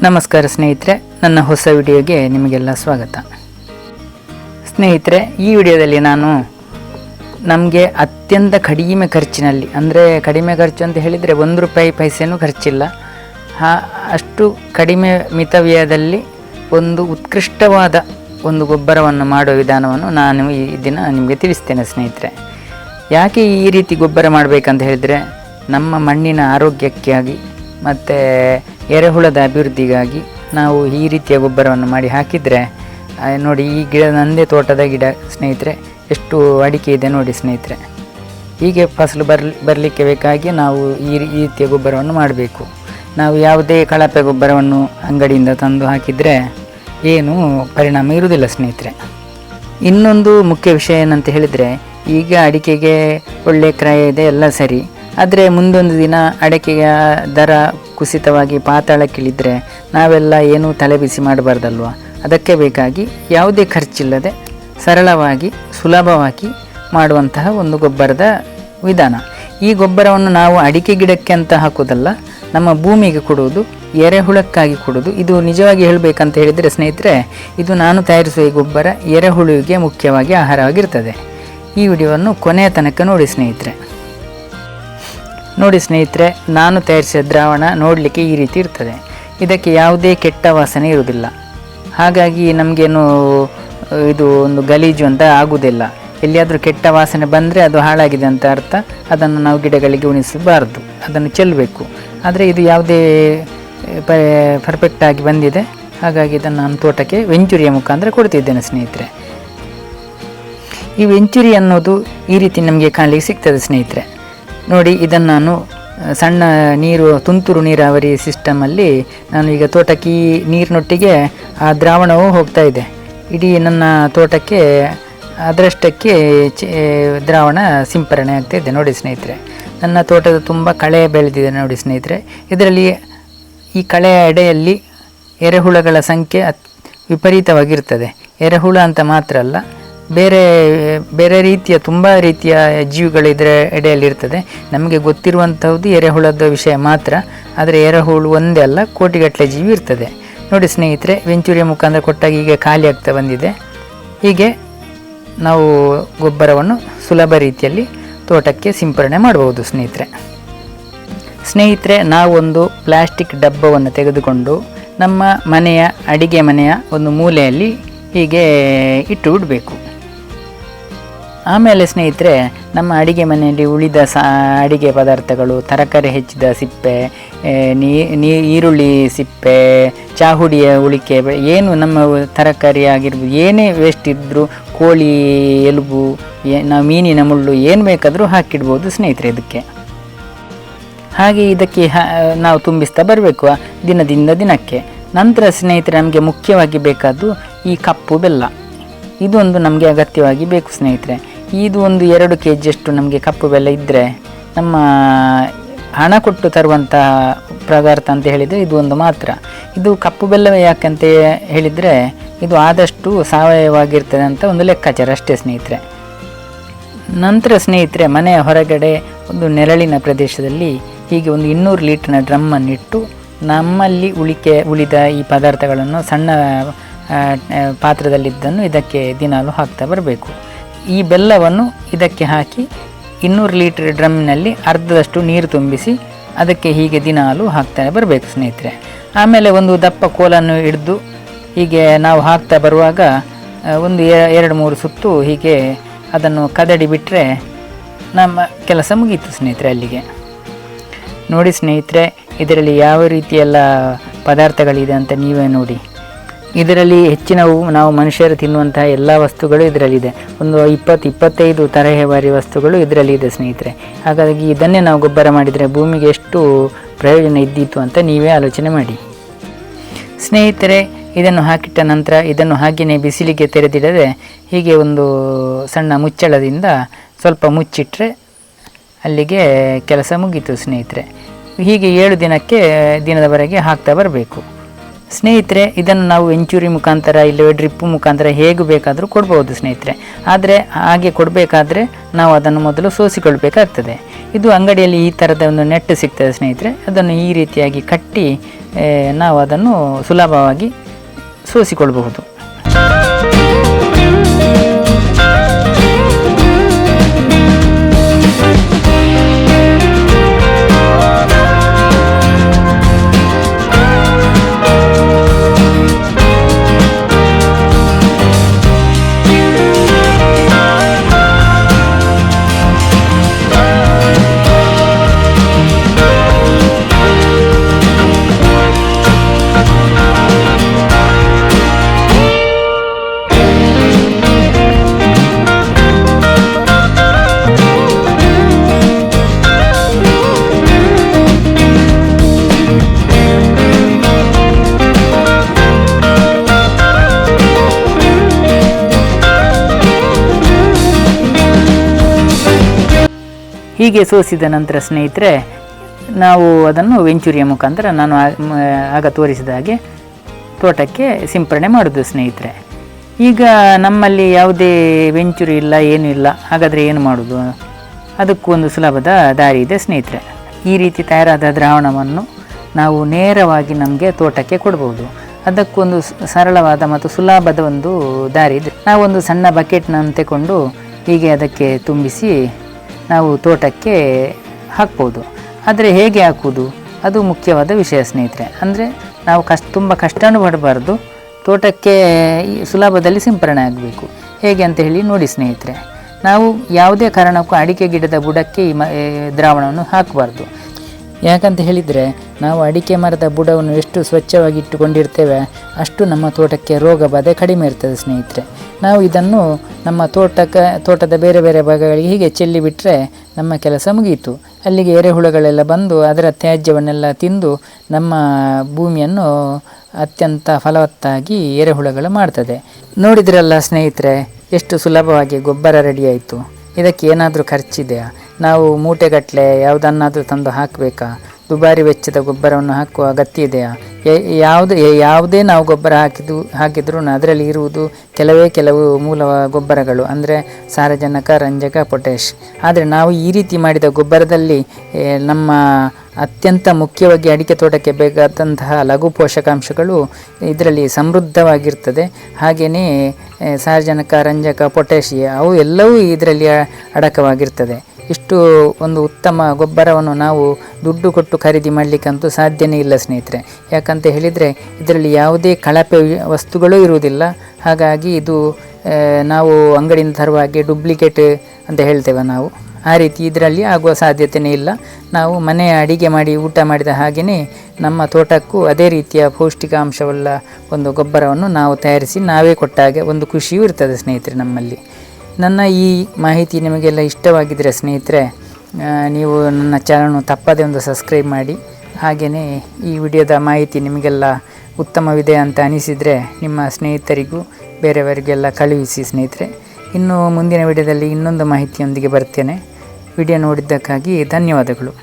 ನಮಸ್ಕಾರ ಸ್ನೇಹಿತರೆ, ನನ್ನ ಹೊಸ ವಿಡಿಯೋಗೆ ನಿಮಗೆಲ್ಲ ಸ್ವಾಗತ. ಸ್ನೇಹಿತರೆ, ಈ ವಿಡಿಯೋದಲ್ಲಿ ನಾನು ನಮಗೆ ಅತ್ಯಂತ ಕಡಿಮೆ ಖರ್ಚಿನಲ್ಲಿ, ಅಂದರೆ ಕಡಿಮೆ ಖರ್ಚು ಅಂತ ಹೇಳಿದರೆ ಒಂದು ರೂಪಾಯಿ ಪೈಸೆನೂ ಖರ್ಚಿಲ್ಲ. ಅಷ್ಟು ಕಡಿಮೆ ಮಿತವ್ಯಯದಲ್ಲಿ ಒಂದು ಉತ್ಕೃಷ್ಟವಾದ ಒಂದು ಗೊಬ್ಬರವನ್ನು ಮಾಡುವ ವಿಧಾನವನ್ನು ನಾನು ಈ ದಿನ ನಿಮಗೆ ತಿಳಿಸ್ತೇನೆ ಸ್ನೇಹಿತರೆ. ಯಾಕೆ ಈ ರೀತಿ ಗೊಬ್ಬರ ಮಾಡಬೇಕಂತ ಹೇಳಿದರೆ, ನಮ್ಮ ಮಣ್ಣಿನ ಆರೋಗ್ಯಕ್ಕಾಗಿ, ಮತ್ತು ಎರೆಹುಳದ ಅಭಿವೃದ್ಧಿಗಾಗಿ ನಾವು ಈ ರೀತಿಯ ಗೊಬ್ಬರವನ್ನು ಮಾಡಿ ಹಾಕಿದರೆ ನೋಡಿ ಈ ಗಿಡ ನಂದೇ ತೋಟದ ಗಿಡ, ಸ್ನೇಹಿತರೆ, ಎಷ್ಟು ಅಡಿಕೆ ಇದೆ ನೋಡಿ ಸ್ನೇಹಿತರೆ. ಹೀಗೆ ಫಸಲು ಬರ್, ಬರಲಿಕ್ಕೆ ಬೇಕಾಗಿ ನಾವು ಈ ಈ ರೀತಿಯ ಗೊಬ್ಬರವನ್ನು ಮಾಡಬೇಕು. ನಾವು ಯಾವುದೇ ಕಳಪೆ ಗೊಬ್ಬರವನ್ನು ಅಂಗಡಿಯಿಂದ ತಂದು ಹಾಕಿದರೆ ಏನೂ ಪರಿಣಾಮ ಇರುವುದಿಲ್ಲ ಸ್ನೇಹಿತರೆ. ಇನ್ನೊಂದು ಮುಖ್ಯ ವಿಷಯ ಏನಂತ ಹೇಳಿದರೆ, ಈಗ ಅಡಿಕೆಗೆ ಒಳ್ಳೆ ಕ್ರಯ ಇದೆ, ಎಲ್ಲ ಸರಿ. ಆದರೆ ಮುಂದೊಂದು ದಿನ ಅಡಕೆಯ ದರ ಕುಸಿತವಾಗಿ ಪಾತಾಳಕ್ಕಿಳಿದರೆ ನಾವೆಲ್ಲ ಏನೂ ತಲೆಬಿಸಿ ಮಾಡಬಾರ್ದಲ್ವ? ಅದಕ್ಕೆ ಬೇಕಾಗಿ ಯಾವುದೇ ಖರ್ಚಿಲ್ಲದೆ ಸರಳವಾಗಿ ಸುಲಭವಾಗಿ ಮಾಡುವಂತಹ ಒಂದು ಗೊಬ್ಬರದ ವಿಧಾನ. ಈ ಗೊಬ್ಬರವನ್ನು ನಾವು ಅಡಿಕೆ ಗಿಡಕ್ಕೆ ಅಂತ ಹಾಕೋದಲ್ಲ ನಮ್ಮ ಭೂಮಿಗೆ ಕೊಡುವುದು, ಎರೆಹುಳಕ್ಕಾಗಿ ಕೊಡುವುದು. ಇದು ನಿಜವಾಗಿ ಹೇಳಬೇಕಂತ ಹೇಳಿದರೆ ಸ್ನೇಹಿತರೆ, ಇದು ನಾನು ತಯಾರಿಸುವ ಈ ಗೊಬ್ಬರ ಎರೆಹುಳುವಿಗೆ ಮುಖ್ಯವಾಗಿ ಆಹಾರವಾಗಿರ್ತದೆ. ಈ ವಿಡಿಯೋವನ್ನು ಕೊನೆಯ ತನಕ ನೋಡಿ ಸ್ನೇಹಿತರೆ. ನೋಡಿ ಸ್ನೇಹಿತರೆ, ನಾನು ತಯಾರಿಸಿದ ದ್ರಾವಣ ನೋಡಲಿಕ್ಕೆ ಈ ರೀತಿ ಇರ್ತದೆ. ಇದಕ್ಕೆ ಯಾವುದೇ ಕೆಟ್ಟ ವಾಸನೆ ಇರುವುದಿಲ್ಲ. ಹಾಗಾಗಿ ನಮಗೇನು, ಇದು ಒಂದು ಗಲೀಜು ಅಂತ ಆಗುವುದಿಲ್ಲ. ಎಲ್ಲಿಯಾದರೂ ಕೆಟ್ಟ ವಾಸನೆ ಬಂದರೆ ಅದು ಹಾಳಾಗಿದೆ ಅಂತ ಅರ್ಥ. ಅದನ್ನು ನಾವು ಗಿಡಗಳಿಗೆ ಉಣಿಸಬಾರ್ದು. ಅದನ್ನು ಚೆಲ್ಲಬೇಕು. ಆದರೆ ಇದು ಯಾವುದೇ ಪರ್ಫೆಕ್ಟ್ ಆಗಿ ಬಂದಿದೆ. ಹಾಗಾಗಿ ಇದನ್ನು ನಾನು ತೋಟಕ್ಕೆ ವೆಂಚುರಿಯ ಮುಖಾಂತರ ಕೊಡ್ತಿದ್ದೇನೆ ಸ್ನೇಹಿತರೆ. ಈ ವೆಂಚುರಿ ಅನ್ನೋದು ಈ ರೀತಿ ನಮಗೆ ಕಾಣಲಿಕ್ಕೆ ಸಿಗ್ತದೆ ಸ್ನೇಹಿತರೆ. ನೋಡಿ, ಇದನ್ನು ನಾನು ಸಣ್ಣ ನೀರು, ತುಂತುರು ನೀರಾವರಿ ಸಿಸ್ಟಮಲ್ಲಿ ನಾನು ಈಗ ತೋಟಕ್ಕೆ ಈ ನೀರಿನೊಟ್ಟಿಗೆ ಆ ದ್ರಾವಣವು ಹೋಗ್ತಾ ಇದೆ. ಇಡೀ ನನ್ನ ತೋಟಕ್ಕೆ ಅದರಷ್ಟಕ್ಕೆ ದ್ರಾವಣ ಸಿಂಪರಣೆ ಇದೆ ನೋಡಿ ಸ್ನೇಹಿತರೆ. ನನ್ನ ತೋಟದ ತುಂಬ ಕಳೆ ಬೆಳೆದಿದೆ ನೋಡಿ ಸ್ನೇಹಿತರೆ. ಇದರಲ್ಲಿ ಈ ಕಳೆಯ ಎಡೆಯಲ್ಲಿ ಎರೆಹುಳಗಳ ಸಂಖ್ಯೆ ವಿಪರೀತವಾಗಿರ್ತದೆ. ಎರೆಹುಳ ಅಂತ ಮಾತ್ರ ಅಲ್ಲ ಬೇರೆ ಬೇರೆ ರೀತಿಯ, ತುಂಬ ರೀತಿಯ ಜೀವಿಗಳು ಎಡೆಯಲ್ಲಿರ್ತದೆ. ನಮಗೆ ಗೊತ್ತಿರುವಂಥದ್ದು ಎರೆಹುಳದ ವಿಷಯ ಮಾತ್ರ. ಆದರೆ ಎರೆಹುಳು ಒಂದೇ ಅಲ್ಲ, ಕೋಟಿಗಟ್ಟಲೆ ಜೀವಿ ಇರ್ತದೆ. ನೋಡಿ ಸ್ನೇಹಿತರೆ, ವೆಂಚೂರಿಯ ಮುಖಾಂತರ ಕೊಟ್ಟಾಗ ಈಗ ಖಾಲಿ ಆಗ್ತಾ ಬಂದಿದೆ. ಹೀಗೆ ನಾವು ಗೊಬ್ಬರವನ್ನು ಸುಲಭ ರೀತಿಯಲ್ಲಿ ತೋಟಕ್ಕೆ ಸಿಂಪರಣೆ ಮಾಡಬಹುದು ಸ್ನೇಹಿತರೆ. ಸ್ನೇಹಿತರೆ, ನಾವೊಂದು ಪ್ಲಾಸ್ಟಿಕ್ ಡಬ್ಬವನ್ನು ತೆಗೆದುಕೊಂಡು ನಮ್ಮ ಮನೆಯ, ಅಡಿಗೆ ಮನೆಯ ಒಂದು ಮೂಲೆಯಲ್ಲಿ ಹೀಗೆ ಇಟ್ಟು ಬಿಡಬೇಕು ಆಮೇಲೆ ಸ್ನೇಹಿತರೆ, ನಮ್ಮ ಅಡಿಗೆ ಮನೆಯಲ್ಲಿ ಉಳಿದ ಸಾ, ಅಡಿಗೆ ಪದಾರ್ಥಗಳು, ತರಕಾರಿ ಹೆಚ್ಚಿದ ಸಿಪ್ಪೆ ನೀ ಈರುಳ್ಳಿ ಸಿಪ್ಪೆ, ಚಾಹುಡಿಯ ಉಳಿಕೆ ಏನು ನಮ್ಮ ತರಕಾರಿ ಆಗಿರ್ಬೋದು, ಏನೇ ವೇಸ್ಟ್ ಇದ್ದರೂ ಕೋಳಿ, ಎಲುಬು ನಾವು ಮೀನಿನ ಮುಳ್ಳು ಏನು ಬೇಕಾದರೂ ಹಾಕಿಡ್ಬೋದು ಸ್ನೇಹಿತರೆ ಇದಕ್ಕೆ. ಹಾಗೆ ಇದಕ್ಕೆ ನಾವು ತುಂಬಿಸ್ತಾ ಬರಬೇಕು ದಿನದಿಂದ ದಿನಕ್ಕೆ. ನಂತರ ಸ್ನೇಹಿತರೆ ನಮಗೆ ಮುಖ್ಯವಾಗಿ ಬೇಕಾದ್ದು ಈ ಕಪ್ಪು ಬೆಲ್ಲ. ಇದೊಂದು ನಮಗೆ ಅಗತ್ಯವಾಗಿ ಬೇಕು ಸ್ನೇಹಿತರೆ. ಇದು ಒಂದು ಎರಡು ಕೆ ಜಿಯಷ್ಟು ನಮಗೆ ಕಪ್ಪು ಬೆಲ್ಲ ಇದ್ದರೆ ನಮ್ಮ ಹಣ ಕೊಟ್ಟು ತರುವಂಥ ಪದಾರ್ಥ ಅಂತ ಹೇಳಿದರೆ ಇದು ಒಂದು ಮಾತ್ರ. ಇದು ಕಪ್ಪು ಬೆಲ್ಲವೇ ಯಾಕಂತ ಹೇಳಿದರೆ ಇದು ಆದಷ್ಟು ಸಾವಯವವಾಗಿರ್ತದೆ ಅಂತ ಒಂದು ಲೆಕ್ಕಾಚಾರ ಅಷ್ಟೇ ಸ್ನೇಹಿತರೆ. ನಂತರ ಸ್ನೇಹಿತರೆ ಮನೆಯ ಹೊರಗಡೆ ಒಂದು ನೆರಳಿನ ಪ್ರದೇಶದಲ್ಲಿ ಹೀಗೆ ಒಂದು ಇನ್ನೂರು ಲೀಟರ್ನ ಡ್ರಮ್ಮನ್ನಿಟ್ಟು ನಮ್ಮಲ್ಲಿ ಉಳಿಕೆ ಉಳಿದ ಈ ಪದಾರ್ಥಗಳನ್ನು ಸಣ್ಣ ಪಾತ್ರದಲ್ಲಿದ್ದನ್ನು ಇದಕ್ಕೆ ದಿನಾಲು ಹಾಕ್ತಾ ಬರಬೇಕು. ಈ ಬೆಲ್ಲವನ್ನು ಇದಕ್ಕೆ ಹಾಕಿ ಇನ್ನೂರು ಲೀಟರ್ ಡ್ರಮ್ನಲ್ಲಿ ಅರ್ಧದಷ್ಟು ನೀರು ತುಂಬಿಸಿ ಅದಕ್ಕೆ ಹೀಗೆ ದಿನಾಲು ಹಾಕ್ತಾನೆ ಬರಬೇಕು ಸ್ನೇಹಿತರೆ. ಆಮೇಲೆ ಒಂದು ದಪ್ಪ ಕೋಲನ್ನು ಹಿಡಿದು ಹೀಗೆ ನಾವು ಹಾಕ್ತಾ ಬರುವಾಗ ಒಂದು ಎರಡು ಮೂರು ಸುತ್ತು ಹೀಗೆ ಅದನ್ನು ಕದಡಿ ಬಿಟ್ಟರೆ ನಮ್ಮ ಕೆಲಸ ಮುಗೀತು ಸ್ನೇಹಿತರೆ ಅಲ್ಲಿಗೆ. ನೋಡಿ ಸ್ನೇಹಿತರೆ, ಇದರಲ್ಲಿ ಯಾವ ರೀತಿಯೆಲ್ಲ ಪದಾರ್ಥಗಳಿದೆ ಅಂತ ನೀವೇ ನೋಡಿ. ಇದರಲ್ಲಿ ಹೆಚ್ಚಿನವು ನಾವು ಮನುಷ್ಯರು ತಿನ್ನುವಂತಹ ಎಲ್ಲ ವಸ್ತುಗಳು ಇದರಲ್ಲಿದೆ. ಒಂದು ಇಪ್ಪತ್ತು, ಇಪ್ಪತ್ತೈದು ತರಹೇವಾರಿ ವಸ್ತುಗಳು ಇದರಲ್ಲಿ ಇದೆ ಸ್ನೇಹಿತರೆ. ಹಾಗಾಗಿ ಇದನ್ನೇ ನಾವು ಗೊಬ್ಬರ ಮಾಡಿದರೆ ಭೂಮಿಗೆ ಎಷ್ಟು ಪ್ರಯೋಜನ ಇದ್ದಿತ್ತು ಅಂತ ನೀವೇ ಆಲೋಚನೆ ಮಾಡಿ. ಸ್ನೇಹಿತರೆ, ಇದನ್ನು ಹಾಕಿಟ್ಟ ನಂತರ ಇದನ್ನು ಹಾಗೆಯೇ ಬಿಸಿಲಿಗೆ ತೆರೆದಿಡದೆ ಹೀಗೆ ಒಂದು ಸಣ್ಣ ಮುಚ್ಚಳದಿಂದ ಸ್ವಲ್ಪ ಮುಚ್ಚಿಟ್ಟರೆ ಅಲ್ಲಿಗೆ ಕೆಲಸ ಮುಗೀತು ಸ್ನೇಹಿತರೆ. ಹೀಗೆ ಏಳು ದಿನಕ್ಕೆ ದಿನದವರೆಗೆ ಹಾಕ್ತಾ ಬರಬೇಕು. ಸ್ನೇಹಿತರೆ, ಇದನ್ನು ನಾವು ವೆಂಚೂರಿ ಮುಖಾಂತರ ಇಲ್ಲವೇ ಡ್ರಿಪ್ ಮುಖಾಂತರ ಹೇಗೆ ಬೇಕಾದರೂ ಕೊಡ್ಬೋದು ಸ್ನೇಹಿತರೆ. ಆದರೆ, ಹಾಗೆ ಕೊಡಬೇಕಾದ್ರೆ ನಾವು ಅದನ್ನು ಮೊದಲು ಸೋಸಿಕೊಳ್ಬೇಕಾಗ್ತದೆ. ಇದು ಅಂಗಡಿಯಲ್ಲಿ ಈ ಥರದ ಒಂದು ನೆಟ್ ಸಿಗ್ತದೆ ಸ್ನೇಹಿತರೆ. ಅದನ್ನು ಈ ರೀತಿಯಾಗಿ ಕಟ್ಟಿ ನಾವು ಅದನ್ನು ಸುಲಭವಾಗಿ ಸೋಸಿಕೊಳ್ಬಹುದು. ಹೀಗೆ ಸೋಸಿದ ನಂತರ, ಸ್ನೇಹಿತರೆ, ನಾವು ಅದನ್ನು ವೆಂಚುರಿಯ ಮುಖಾಂತರ ನಾನು ಆಗ ತೋರಿಸಿದ ಹಾಗೆ ತೋಟಕ್ಕೆ ಸಿಂಪರಣೆ ಮಾಡೋದು, ಸ್ನೇಹಿತರೆ. ಈಗ ನಮ್ಮಲ್ಲಿ ಯಾವುದೇ ವೆಂಚುರಿ ಇಲ್ಲ, ಏನೂ ಇಲ್ಲ, ಹಾಗಾದರೆ ಏನು ಮಾಡೋದು? ಅದಕ್ಕೂ ಒಂದು ಸುಲಭದ ದಾರಿ ಇದೆ, ಸ್ನೇಹಿತರೆ. ಈ ರೀತಿ ತಯಾರಾದ ದ್ರಾವಣವನ್ನು ನಾವು ನೇರವಾಗಿ ನಮಗೆ ತೋಟಕ್ಕೆ ಕೊಡ್ಬೋದು. ಅದಕ್ಕೊಂದು ಸರಳವಾದ ಮತ್ತು ಸುಲಭದ ಒಂದು ದಾರಿ ಇದೆ. ನಾವೊಂದು ಸಣ್ಣ ಬಕೆಟ್ನ ತಗೊಂಡು ಹೀಗೆ ಅದಕ್ಕೆ ತುಂಬಿಸಿ ನಾವು ತೋಟಕ್ಕೆ ಹಾಕ್ಬೋದು. ಆದರೆ ಹೇಗೆ ಹಾಕುವುದು? ಅದು ಮುಖ್ಯವಾದ ವಿಷಯ ಸ್ನೇಹಿತರೆ. ಅಂದರೆ ನಾವು ಕಷ್ಟ, ತುಂಬ ಕಷ್ಟನೂ ಪಡಬಾರ್ದು ತೋಟಕ್ಕೆ ಸುಲಭದಲ್ಲಿ ಸಿಂಪರಣೆ ಆಗಬೇಕು. ಹೇಗೆ ಅಂತ ಹೇಳಿ ನೋಡಿ ಸ್ನೇಹಿತರೆ. ನಾವು ಯಾವುದೇ ಕಾರಣಕ್ಕೂ ಅಡಿಕೆ ಗಿಡದ ಬುಡಕ್ಕೆ ಈ ದ್ರಾವಣವನ್ನು ಹಾಕಬಾರ್ದು. ಯಾಕಂತ ಹೇಳಿದರೆ ನಾವು ಅಡಿಕೆ ಮರದ ಬುಡವನ್ನು ಎಷ್ಟು ಸ್ವಚ್ಛವಾಗಿ ಇಟ್ಟುಕೊಂಡಿರ್ತೇವೆ, ಅಷ್ಟು ನಮ್ಮ ತೋಟಕ್ಕೆ ರೋಗ ಬಾಧೆ ಕಡಿಮೆ ಇರ್ತದೆ ಸ್ನೇಹಿತರೆ. ನಾವು ಇದನ್ನು ನಮ್ಮ ತೋಟಕ್ಕೆ ತೋಟದ ಬೇರೆ ಬೇರೆ ಭಾಗಗಳಿಗೆ ಹೀಗೆ ಚೆಲ್ಲಿ ಬಿಟ್ಟರೆ ನಮ್ಮ ಕೆಲಸ ಮುಗಿಯಿತು ಅಲ್ಲಿಗೆ ಎರೆಹುಳುಗಳೆಲ್ಲ ಬಂದು ಅದರ ತ್ಯಾಜ್ಯವನ್ನೆಲ್ಲ ತಿಂದು ನಮ್ಮ ಭೂಮಿಯನ್ನು ಅತ್ಯಂತ ಫಲವತ್ತಾಗಿ ಎರೆಹುಳುಗಳು ಮಾಡ್ತದೆ. ನೋಡಿದ್ರಲ್ಲ ಸ್ನೇಹಿತರೆ, ಎಷ್ಟು ಸುಲಭವಾಗಿ ಗೊಬ್ಬರ ರೆಡಿಯಾಯಿತು. ಇದಕ್ಕೆ ಏನಾದರೂ ಖರ್ಚಿದೆಯಾ? ನಾವು ಮೂಟೆಗಟ್ಟಲೆ ಯಾವುದನ್ನಾದರೂ ತಂದು ಹಾಕಬೇಕಾ? ದುಬಾರಿ ವೆಚ್ಚದ ಗೊಬ್ಬರವನ್ನು ಹಾಕುವ ಅಗತ್ಯ ಇದೆಯಾ? ಯಾವುದು ಯಾವುದೇ ನಾವು ಗೊಬ್ಬರ ಹಾಕಿದ್ದು ಹಾಕಿದ್ರೂ ಅದರಲ್ಲಿ ಇರುವುದು ಕೆಲವೇ ಕೆಲವು ಮೂಲ ಗೊಬ್ಬರಗಳು, ಅಂದರೆ ಸಾರಜನಕ, ರಂಜಕ ಪೊಟ್ಯಾಶ್ ಆದರೆ ನಾವು ಈ ರೀತಿ ಮಾಡಿದ ಗೊಬ್ಬರದಲ್ಲಿ ನಮ್ಮ ಅತ್ಯಂತ ಮುಖ್ಯವಾಗಿ ಅಡಿಕೆ ತೋಟಕ್ಕೆ ಬೇಕಾದಂತಹ ಲಘು ಪೋಷಕಾಂಶಗಳು ಇದರಲ್ಲಿ ಸಮೃದ್ಧವಾಗಿರ್ತದೆ. ಹಾಗೆಯೇ ಸಾರಜನಕ, ರಂಜಕ ಪೊಟ್ಯಾಶಿಯ ಅವು ಎಲ್ಲವೂ ಇದರಲ್ಲಿ ಅಡಕವಾಗಿರ್ತದೆ. ಇಷ್ಟು ಒಂದು ಉತ್ತಮ ಗೊಬ್ಬರವನ್ನು ನಾವು ದುಡ್ಡು ಕೊಟ್ಟು ಖರೀದಿ ಮಾಡಲಿಕ್ಕಂತೂ ಸಾಧ್ಯನೇ ಇಲ್ಲ ಸ್ನೇಹಿತರೆ. ಯಾಕಂತ ಹೇಳಿದರೆ ಇದರಲ್ಲಿ ಯಾವುದೇ ಕಳಪೆ ವಸ್ತುಗಳು ಇರುವುದಿಲ್ಲ. ಹಾಗಾಗಿ ಇದು ನಾವು ಅಂಗಡಿಯಿಂದ ತರುವಾಗೆ ಡೂಪ್ಲಿಕೇಟ್ ಅಂತ ಹೇಳ್ತೇವೆ ನಾವು. ಆ ರೀತಿ ಇದರಲ್ಲಿ ಆಗುವ ಸಾಧ್ಯತೆಯೇ ಇಲ್ಲ. ನಾವು ಮನೆಯ ಅಡಿಗೆ ಮಾಡಿ, ಊಟ ಮಾಡಿದ ಹಾಗೆಯೇ ನಮ್ಮ ತೋಟಕ್ಕೂ ಅದೇ ರೀತಿಯ ಪೌಷ್ಟಿಕಾಂಶವುಳ್ಳ ಒಂದು ಗೊಬ್ಬರವನ್ನು ನಾವು ತಯಾರಿಸಿ ನಾವೇ ಕೊಟ್ಟಾಗ ಒಂದು ಖುಷಿಯೂ ಇರ್ತದೆ ಸ್ನೇಹಿತರೆ ನಮ್ಮಲ್ಲಿ. ನನ್ನ ಈ ಮಾಹಿತಿ ನಿಮಗೆಲ್ಲ ಇಷ್ಟವಾಗಿದ್ದರೆ ಸ್ನೇಹಿತರೆ ನೀವು ನನ್ನ ಚಾನಲ್ನು ತಪ್ಪದೇ ಒಂದು ಸಬ್ಸ್ಕ್ರೈಬ್ ಮಾಡಿ. ಹಾಗೆಯೇ ಈ ವಿಡಿಯೋದ ಮಾಹಿತಿ ನಿಮಗೆಲ್ಲ ಉತ್ತಮವಿದೆ ಅಂತ ಅನಿಸಿದರೆ ನಿಮ್ಮ ಸ್ನೇಹಿತರಿಗೂ, ಬೇರೆಯವರಿಗೆಲ್ಲ ಕಳುಹಿಸಿ ಸ್ನೇಹಿತರೆ. ಇನ್ನು ಮುಂದಿನ ವಿಡಿಯೋದಲ್ಲಿ ಇನ್ನೊಂದು ಮಾಹಿತಿಯೊಂದಿಗೆ ಬರ್ತೇನೆ. ವಿಡಿಯೋ ನೋಡಿದ್ದಕ್ಕಾಗಿ ಧನ್ಯವಾದಗಳು.